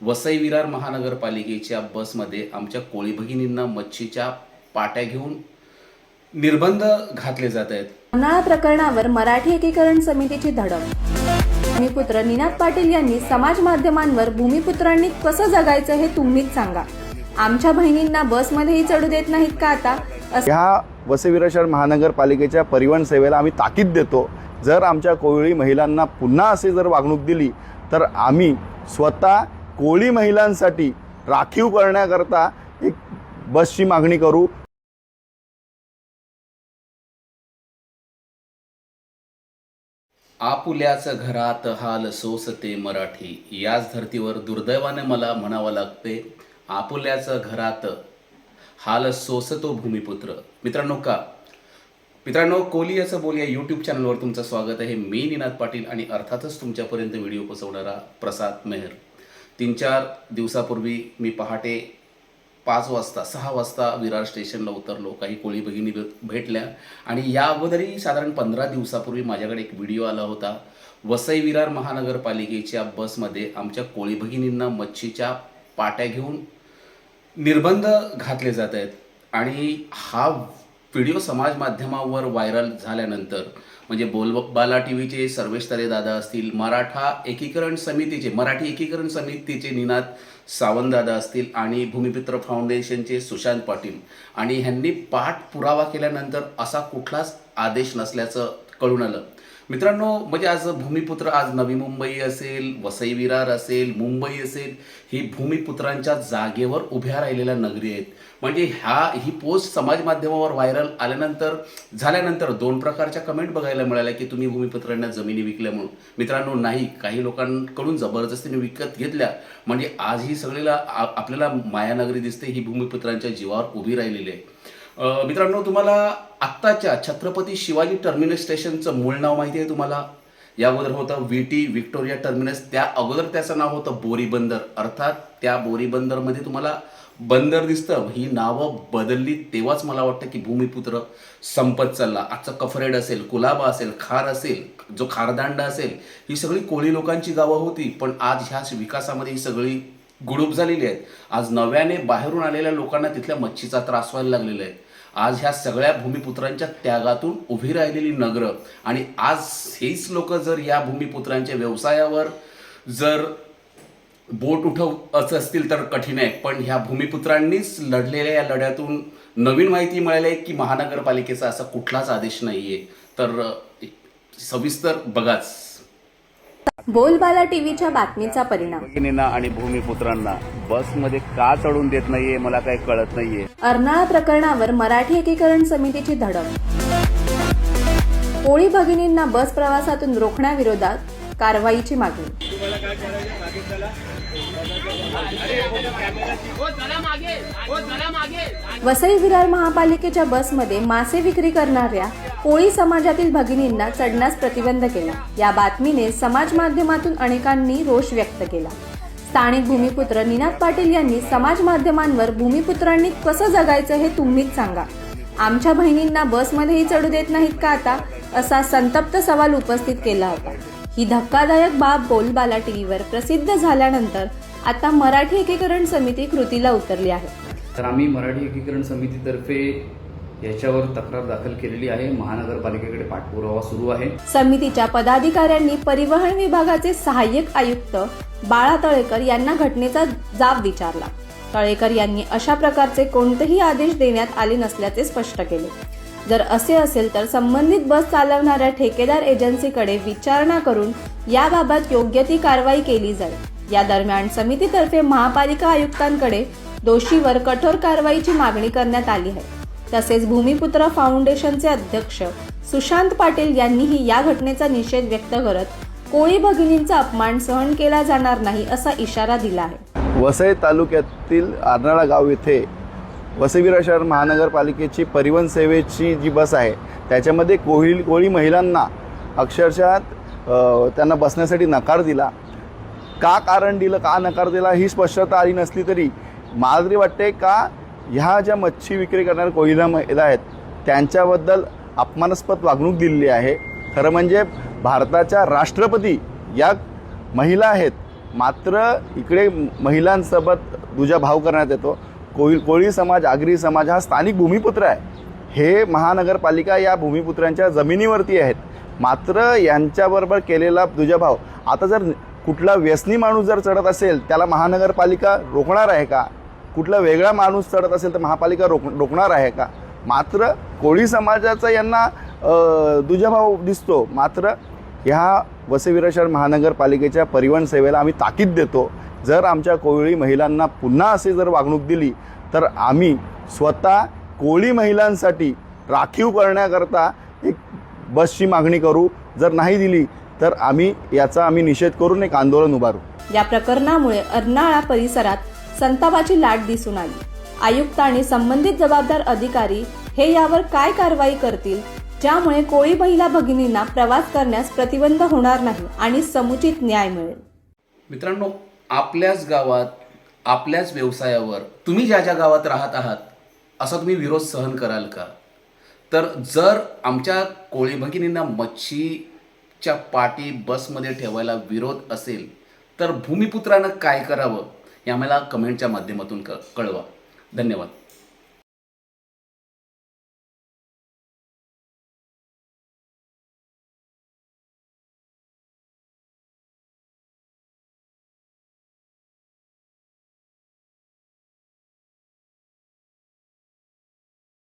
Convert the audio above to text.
वसई विरार महानगरपालिकेच्या बसमध्ये आमच्या कोळी भगिनींना मच्छीच्या पाट्या घेऊन निर्बंध घातले जात आहेत. उन्हाळा प्रकरणावर मराठी एकीकरण समितीची धडक. भूमिपुत्र निनाद पाटील यांनी समाज माध्यमांवर भूमिपुत्रांनी कसं जगायचं हे तुम्हीच सांगा. आमच्या बहिणींना बसमध्येही चढू देत नाहीत का आता? असं ह्या वसईविरा शहर महानगरपालिकेच्या परिवहन सेवेला आम्ही ताकीद देतो. जर आमच्या कोळी महिलांना पुन्हा असे जर वागणूक दिली तर आम्ही स्वतः कोळी महिलांसाठी राखीव करण्याकरता एक बसची मागणी करू. आपुल्याच घरात हाल सोसते मराठी. याच धर्तीवर दुर्दैवाने मला म्हणावं लागते आपुल्याच घरात हाल सोसतो भूमिपुत्र. मित्रांनो का? मित्रांनो कोली याचं बोल या यूट्यूब चॅनलवर तुमचं स्वागत आहे. मी निनाद पाटील आणि अर्थातच तुमच्यापर्यंत व्हिडिओ पोचवणारा प्रसाद मेहर. तीन चार दिवसापूर्वी मी पहाटे पाच वाजता सहा वाजता विरार स्टेशनला उतरलो. काही कोळी भगिनी भेटल्या. आणि या अगोदरही साधारण पंधरा दिवसापूर्वी माझ्याकडे एक व्हिडिओ आला होता. वसई विरार महानगरपालिकेच्या बसमध्ये आमच्या कोळी भगिनींना मच्छीच्या पाट्या घेऊन निर्बंध घातले जात आहेत. आणि हा व्हिडिओ समाज माध्यमावर व्हायरल झाल्यानंतर म्हणजे बोलबाला टी व्हीचे सर्वेश दादा असतील मराठा एकीकरण समितीचे मराठी एकीकरण समितीचे निनाद सावंत दादा असतील आणि भूमिपुत्र फाउंडेशनचे सुशांत पाटील. आणि ह्यांनी पाठ पुरावा केल्यानंतर असा कुठलाच आदेश नसल्याचं कळून आलं. मित्रांनो म्हणजे आज भूमिपुत्र आज नवी मुंबई असेल वसई विरार असेल मुंबई असेल ही भूमिपुत्रांच्या जागेवर उभ्या राहिलेल्या नगरी आहेत. म्हणजे ह्या ही पोस्ट समाज माध्यमावर व्हायरल आल्यानंतर झाल्यानंतर दोन प्रकारच्या कमेंट बघायला मिळाल्या की तुम्ही भूमिपुत्रांना जमिनी विकल्या म्हणून. मित्रांनो नाही. काही लोकांकडून जबरदस्तीने विकत घेतल्या. म्हणजे आज ही सगळीला आ- आपल्याला मायानगरी दिसते ही भूमिपुत्रांच्या जीवावर उभी राहिलेली आहे. मित्रांनो तुम्हाला आत्ताच्या छत्रपती शिवाजी टर्मिनस स्टेशनचं मूळ नाव माहिती आहे तुम्हाला? या अगोदर होतं व्ही टी व्हिक्टोरिया टर्मिनस त्या अगोदर त्याचं नाव होतं बोरी बंदर. अर्थात त्या बोरी बंदरमध्ये तुम्हाला बंदर दिसतं ही नावं बदलली तेव्हाच मला वाटतं की भूमिपुत्र संपत चालला. आजचं कफरेड असेल कुलाबा असेल खार असेल जो खारदांडा असेल ही सगळी कोळी लोकांची गावं होती पण आज ह्या विकासामध्ये ही सगळी गुडूप झालेली आहेत. आज नव्याने बाहेरून आलेल्या लोकांना तिथल्या मच्छीचा त्रास व्हायला लागलेला आहे. आज ह्या सगळ्या भूमिपुत्रांच्या त्यागातून उभी राहिलेली नगरं. आणि आज हेच लोक जर या भूमिपुत्रांच्या व्यवसायावर जर बोट उठवत असतील तर कठीण आहे. पण ह्या भूमिपुत्रांनीच लढलेल्या या लढ्यातून नवीन माहिती मिळाली आहे की महानगरपालिकेचा असा कुठलाच आदेश नाही आहे तर सविस्तर बघाच. बोलबाला टीव्हीच्या बातमीचा परिणाम. भगिनींना आणि भूमिपुत्रांना बसमध्ये का चढून देत नाहीये मला काही कळत नाहीये. अर्नाळा प्रकरणावर मराठी एकीकरण समितीची धडक. कोळी भगिनींना बस प्रवासातून रोखण्याविरोधात कारवाईची मागणी. वसई विरार महापालिकेच्या बसमध्ये मासे विक्री करणाऱ्या कोळी समाजातील भगिनींना चढण्यास प्रतिबंध केला. या बातमीने समाज माध्यमातून अनेकांनी रोष व्यक्त केला. स्थानिक भूमिपुत्र निनाद पाटील यांनी समाज माध्यमांवर भूमिपुत्रांनी कसं जगायचं हे तुम्हीच सांगा. आमच्या बहिणींना बसमध्येही चढू देत नाहीत का आता? असा संतप्त सवाल उपस्थित केला होता. ही धक्कादायक बाब बोलबाला टीव्हीवर प्रसिद्ध झाल्यानंतर आता मराठी एकीकरण समिती कृतीला उतरली आहे. तर आम्ही मराठी एकीकरण समितीतर्फे याच्यावर तक्रार दाखल केलेली आहे. महानगरपालिकेकडे पाठपुरावा सुरू आहे. समितीच्या पदाधिकाऱ्यांनी परिवहन विभागाचे सहाय्यक आयुक्त बाळा तळेकर यांना घटनेचा जाब विचारला. तळेकर यांनी अशा प्रकारचे कोणतेही आदेश देण्यात आले नसल्याचे स्पष्ट केले. जर असे असेल तर संबंधित बस चालवणाऱ्या ठेकेदार एजन्सीकडे विचारणा करून याबाबत योग्य ती कारवाई केली जाईल. या दरम्यान समितीतर्फे महापालिका आयुक्तांकडे दोषीवर कठोर कारवाईची मागणी करण्यात आली आहे. तसेच भूमिपुत्र फाउंडेशनचे अध्यक्ष सुशांत पाटील यांनीही या घटनेचा निषेध व्यक्त करत कोळी भगिनींचा अपमान सहन केला जाणार नाही असा इशारा दिला आहे. वसई तालुक्यातील आरनाळा गाव येथे वसईविरा शहर महानगरपालिकेची परिवहन सेवेची जी बस आहे त्याच्यामध्ये कोळी कोळी महिलांना अक्षरशः त्यांना बसण्यासाठी नकार दिला. का कारण दिलं का नकार दिला ही स्पष्टता आली नसली तरी मला तरी वाटते का ह्या ज्या मच्छी विक्री करणाऱ्या कोहिना महिला आहेत त्यांच्याबद्दल अपमानास्पद वागणूक दिलेली आहे. खरं म्हणजे भारताच्या राष्ट्रपती या महिला आहेत. मात्र इकडे महिलांसोबत दुजाभाव करण्यात येतो. कोळी कोळी समाज आगरी समाज हा स्थानिक भूमिपुत्र आहे. हे महानगरपालिका या भूमिपुत्रांच्या जमिनीवरती आहेत. मात्र यांच्याबरोबर केलेला दुजाभाव आता जर कुठला व्यसनी माणूस जर चढत असेल त्याला महानगरपालिका रोखणार आहे का? कुठला वेगळा माणूस चढत असेल तर महापालिका रोक रोखणार आहे का? मात्र कोळी समाजाचा यांना दुजाभाव दिसतो. मात्र ह्या वसईविरा शहर महानगरपालिकेच्या परिवहन सेवेला आम्ही ताकीद देतो. जर आमच्या कोळी महिलांना पुन्हा असे जर वागणूक दिली तर आम्ही स्वतः कोळी महिलांसाठी राखीव करण्याकरता एक बसची मागणी करू. जर नाही दिली तर आम्ही याचा आम्ही निषेध करून एक आंदोलन उभारू. या प्रकरणामुळे अर्नाळा परिसरात संतापाची लाट दिसून आली. आयुक्त आणि संबंधित जबाबदार अधिकारी हे यावर काय कारवाई करतील? ज्यामुळे कोळी महिला भगिनींना प्रवास करण्यास प्रतिबंध होणार नाही आणि समुचित न्याय मिळेल. मित्रांनो आपल्याच गावात आपल्याच व्यवसायावर तुम्ही ज्या ज्या गावात राहत आहात असा तुम्ही विरोध सहन कराल का? तर जर आमच्या कोळी भगिनींना मच्छीच्या पाटी बसमध्ये ठेवायला विरोध असेल तर भूमिपुत्रानं काय करावं? हे आम्हाला कमेंटच्या माध्यमातून क कळवा. धन्यवाद.